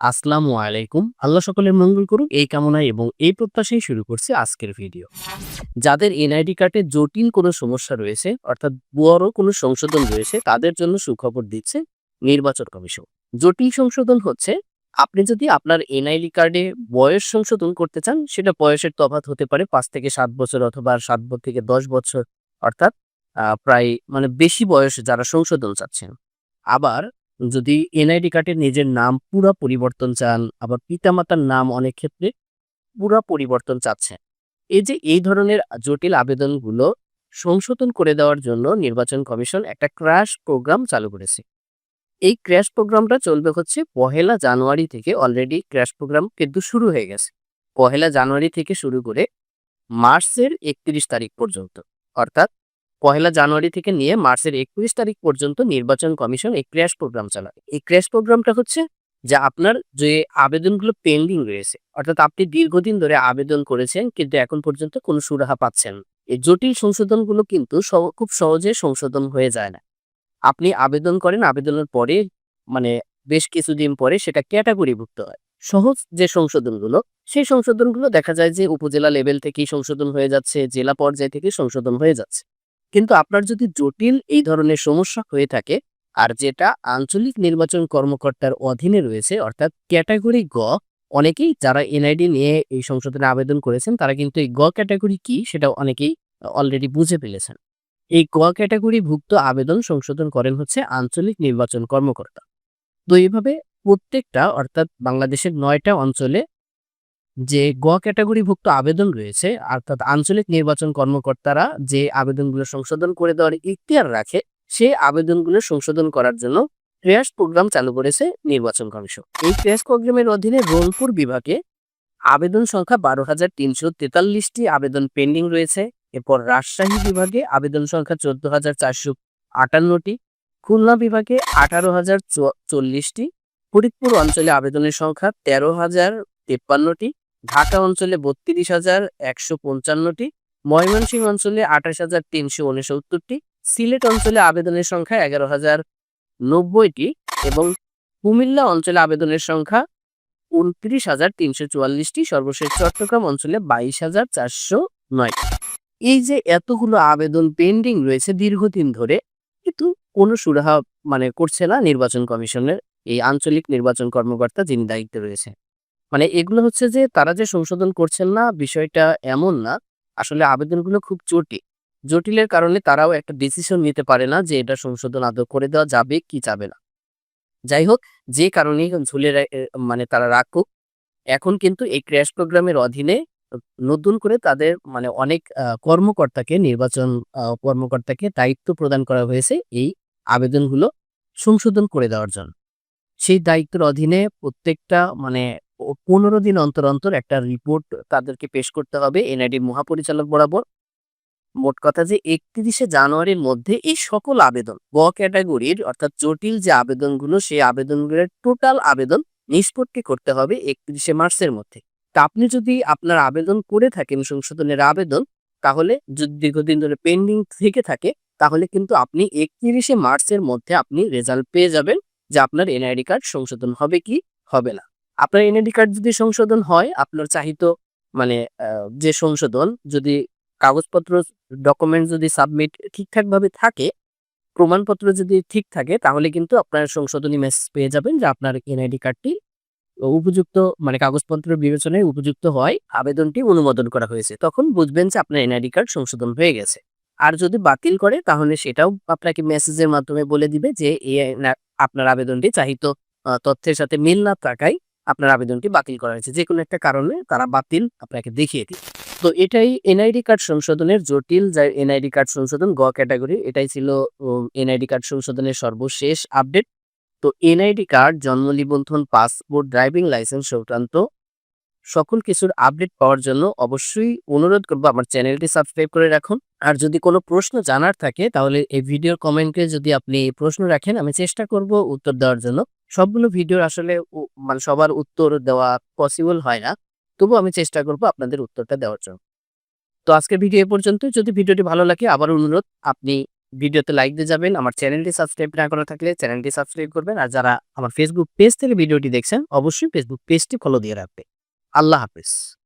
আসসালামু আলাইকুম। আল্লাহ সকলের মঙ্গল করুক। এই কামনায় এবং এই প্রত্যাশাই শুরু করছি আজকের ভিডিও। যাদের এনআইডি কার্ডে জটিল কোনো সমস্যা রয়েছে, অর্থাৎ বড় কোনো সংশোধন রয়েছে, তাদের জন্য সুখবর দিচ্ছে নির্বাচন কমিশন। জটিল সংশোধন হচ্ছে, আপনি যদি আপনার এনআইডি কার্ডে বয়স সংশোধন করতে চান, সেটা বয়সের তফাৎ হতে পারে পাঁচ থেকে সাত বছর অথবা সাত বছর থেকে দশ বছর, অর্থাৎ প্রায় মানে বেশি বয়সে যারা সংশোধন চাচ্ছেন। আবার যদি এনআইডি কার্ডে নিজের নাম পুরা পরিবর্তন চান, আবার পিতামাতার নাম অনেক ক্ষেত্রে পুরা পরিবর্তন চাচ্ছেন এই যে, এই ধরনের জটিল আবেদনগুলো সংশোধন করে দেওয়ার জন্য নির্বাচন কমিশন একটা ক্র্যাশ প্রোগ্রাম চালু করেছে। এই ক্র্যাশ প্রোগ্রামটা চলবে হচ্ছে পহেলা জানুয়ারি থেকে অলরেডি ক্র্যাশ প্রোগ্রাম কিন্তু শুরু হয়ে গেছে। পহেলা জানুয়ারি থেকে শুরু করে মার্চের একত্রিশ তারিখ পর্যন্ত। অর্থাৎ পহেলা জানুয়ারি থেকে নিয়ে মার্চের একত্রিশ তারিখ পর্যন্ত নির্বাচন কমিশন এই ক্র্যাশ প্রোগ্রাম চালাবে এই ক্র্যাশ প্রোগ্রামটা হচ্ছে যে আপনার যে আবেদনগুলো পেন্ডিং রয়েছে, অর্থাৎ আপনি দীর্ঘদিন ধরে আবেদন করেছেন কিন্তু এখন পর্যন্ত কোনো সুরাহা পাচ্ছেন এই জটিল সংশোধনগুলো কিন্তু খুব সহজে সংশোধন হয়ে যায় না। আপনি আবেদন করেন, আবেদনের পরে মানে বেশ কিছুদিন পরে সেটা ক্যাটাগরিভুক্ত হয়। সহজ যে সংশোধনগুলো, সেই সংশোধনগুলো দেখা যায় যে উপজেলা লেভেল থেকেই সংশোধন হয়ে যাচ্ছে, জেলা পর্যায় থেকে সংশোধন হয়ে যাচ্ছে। কিন্তু আপনার যদি জটিল এই ধরনের সমস্যা হয়ে থাকে, আর যেটা আঞ্চলিক নির্বাচন কর্মকর্তার অধীনে রয়েছে, অর্থাৎ ক্যাটাগরি গ, অনেকেই যারা এনআইডি নিয়ে এই সংশোধনে আবেদন করেছেন, তারা কিন্তু এই গ ক্যাটাগরি কি সেটা অনেকেই অলরেডি বুঝে ফেলেছেন। এই ক ক্যাটাগরি ভুক্ত আবেদন সংশোধন করেন হচ্ছে আঞ্চলিক নির্বাচন কর্মকর্তা। তো এইভাবে প্রত্যেকটা, অর্থাৎ বাংলাদেশের নয়টা অঞ্চলে যে গ ক্যাটাগরিভুক্ত আবেদন রয়েছে, অর্থাৎ আঞ্চলিক নির্বাচন কর্মকর্তারা যে আবেদনগুলো সংশোধন করে দেওয়ার ইখতিয়ার রাখে, সেই আবেদনগুলো সংশোধন করার জন্য ক্র্যাশ প্রোগ্রাম চালু করেছে নির্বাচন কমিশন। এই ক্র্যাশ প্রোগ্রামের অধীনে রংপুর বিভাগে আবেদন সংখ্যা বারো হাজার তিনশো তেতাল্লিশটি আবেদন পেন্ডিং রয়েছে। এরপর রাজশাহী বিভাগে আবেদন সংখ্যা চোদ্দ হাজার চারশো আটান্নটি, খুলনা বিভাগে আঠারো হাজার চল্লিশটি, ফরিদপুর অঞ্চলে আবেদনের সংখ্যা তেরো হাজার তেপ্পান্নটি ঢাকা অঞ্চলে বত্রিশ হাজার একশো পঞ্চান্নটি, ময়মনসিংহ অঞ্চলে আঠাশ হাজার তিনশো উনসত্তরটি, সিলেট অঞ্চলে আবেদনের সংখ্যা এগারো হাজার নব্বইটি এবং কুমিল্লা অঞ্চলে আবেদনের সংখ্যা উনত্রিশ হাজার তিনশো চুয়াল্লিশটি, সর্বশেষ চট্টগ্রাম অঞ্চলে বাইশ হাজার চারশো নয়টি। এই যে এতগুলো আবেদন পেন্ডিং রয়েছে দীর্ঘদিন ধরে, কিন্তু কোনো সুরাহা মানে করছে না নির্বাচন কমিশনের, এই আঞ্চলিক নির্বাচন কর্মকর্তা যিনি দায়িত্বে রয়েছে মানে এগুলো হচ্ছে যে, তারা যে সংশোধন করছেন না, বিষয়টা এমন না। আসলে আবেদনগুলো খুব জটিল। জটিলের কারণে তারাও একটা ডিসিশন নিতে পারে না যে, এটা সংশোধন আদৌ করে দেওয়া যাবে কি যাবে না। যাই হোক, যে কারণে ঝুলে মানে তারা রাখুক। এখন কিন্তু এই ক্র্যাশ প্রোগ্রামের অধীনে নতুন করে তাদের মানে অনেক কর্মকর্তাকে, নির্বাচন কর্মকর্তাকে দায়িত্ব প্রদান করা হয়েছে এই আবেদনগুলো সংশোধন করে দেওয়ার জন্য। সেই দায়িত্বের অধীনে প্রত্যেকটা মানে পনেরো দিন অন্তর অন্তর একটা রিপোর্ট তাদেরকে পেশ করতে হবে, এনআইডি মহাপরিচালক বরাবর। মোট কথা যে একত্রিশে জানুয়ারির মধ্যে এই সকল আবেদন, গ ক্যাটাগরির অর্থাৎ জটিল যে আবেদনগুলো, সেই আবেদনগুলোর টোটাল আবেদন নিষ্পত্তি করতে হবে একত্রিশে মার্চের মধ্যে। তা আপনি যদি আপনার আবেদন করে থাকেন, সংশোধনের আবেদন, তাহলে যদি দীর্ঘদিন ধরে পেন্ডিং থেকে থাকে, তাহলে কিন্তু আপনি একত্রিশে মার্চের মধ্যে আপনি রেজাল্ট পেয়ে যাবেন যে আপনার এনআইডি কার্ড সংশোধন হবে কি, হবে না। আপনার এনআইডি কার্ড যদি সংশোধন হয়, আপনার চাহিত মানে যে সংশোধন, যদি কাগজপত্র ডকুমেন্ট যদি সাবমিট ঠিকঠাকভাবে থাকে, প্রমাণপত্র যদি ঠিক থাকে, তাহলে কিন্তু আপনার সংশোধনী মেসেজ পেয়ে যাবেন যে আপনার এনআইডি কার্ডটি উপযুক্ত মানে কাগজপত্র বিবেচনায় উপযুক্ত হয়, আবেদনটি অনুমোদন করা হয়েছে। তখন বুঝবেন যে আপনার এনআইডি কার্ড সংশোধন হয়ে গেছে। আর যদি বাতিল করে, তাহলে সেটাও আপনাকে মেসেজের মাধ্যমে বলে দিবে যে আপনার আবেদনটি চাহিত তথ্যের সাথে মিল না থাকায় আপনার আবেদনটি বাতিল করা হয়েছে। যে কোনো একটা কারণে তারা বাতিল, আপনাকে দেখিয়ে দিন তো এটাই এনআইডি কার্ড সংশোধনের জটিল যা এনআইডি কার্ড সংশোধন গ ক্যাটাগরি, এটাই ছিল এনআইডি কার্ড সংশোধনের সর্বশেষ আপডেট। তো এনআইডি কার্ড, জন্ম নিবন্ধন, পাসপোর্ট, ড্রাইভিং লাইসেন্স সংক্রান্ত সকল কিছুর আপডেট পাওয়ার জন্য অবশ্যই অনুরোধ করব আমার চ্যানেলটি সাবস্ক্রাইব করে রাখুন। আর যদি কোনো প্রশ্ন জানার থাকে, তাহলে এই ভিডিওর কমেন্টে যদি আপনি প্রশ্ন রাখেন, আমি চেষ্টা করব উত্তর দেওয়ার জন্য। সবগুলো ভিডিওর আসলে মানে সবার উত্তর দেওয়া পসিবল হয় না। তবু আমি চেষ্টা করব আপনাদের উত্তরটা দেওয়ার জন্য। তো আজকের ভিডিও এ পর্যন্ত যদি ভিডিওটি ভালো লাগে, আবার অনুরোধ, আপনি ভিডিওতে লাইক দিয়ে যাবেন। আমার চ্যানেলটি সাবস্ক্রাইব না করা থাকলে চ্যানেলটি সাবস্ক্রাইব করবেন। আর যারা আমার ফেসবুক পেজ থেকে ভিডিওটি দেখছেন, অবশ্যই ফেসবুক পেজটি ফলো দিয়ে রাখবে আল্লাহ হাফেজ।